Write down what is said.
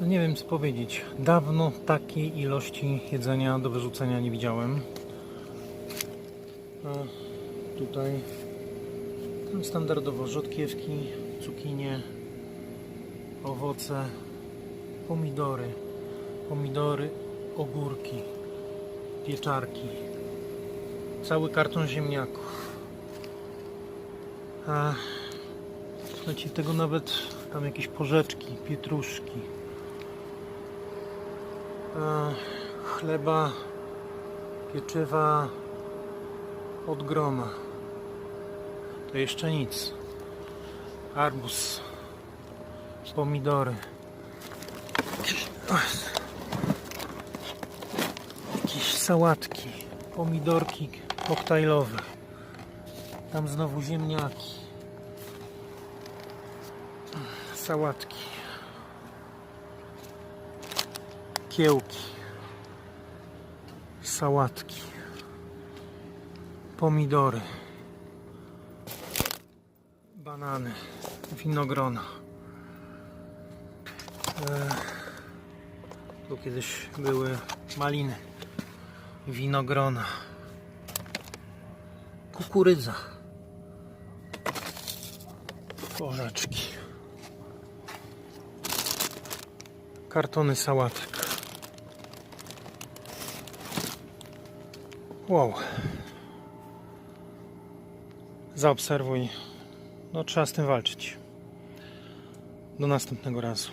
No nie wiem co powiedzieć. Dawno takiej ilości jedzenia do wyrzucenia nie widziałem. A tutaj tam standardowo rzodkiewki, cukinie, owoce, pomidory, pomidory, ogórki, pieczarki, cały karton ziemniaków. A słuchajcie, tego nawet tam jakieś porzeczki, pietruszki, chleba, pieczywa od groma. To jeszcze nic. Arbuz, pomidory. Jakieś sałatki, pomidorki koktajlowe. Tam znowu ziemniaki. Sałatki. Kiełki. Sałatki. Pomidory. Banany. Winogrona. E, tu kiedyś były maliny. Winogrona. Kukurydza. Porzeczki. Kartony sałatek. Wow. Zaobserwuj. No trzeba z tym walczyć. Do następnego razu.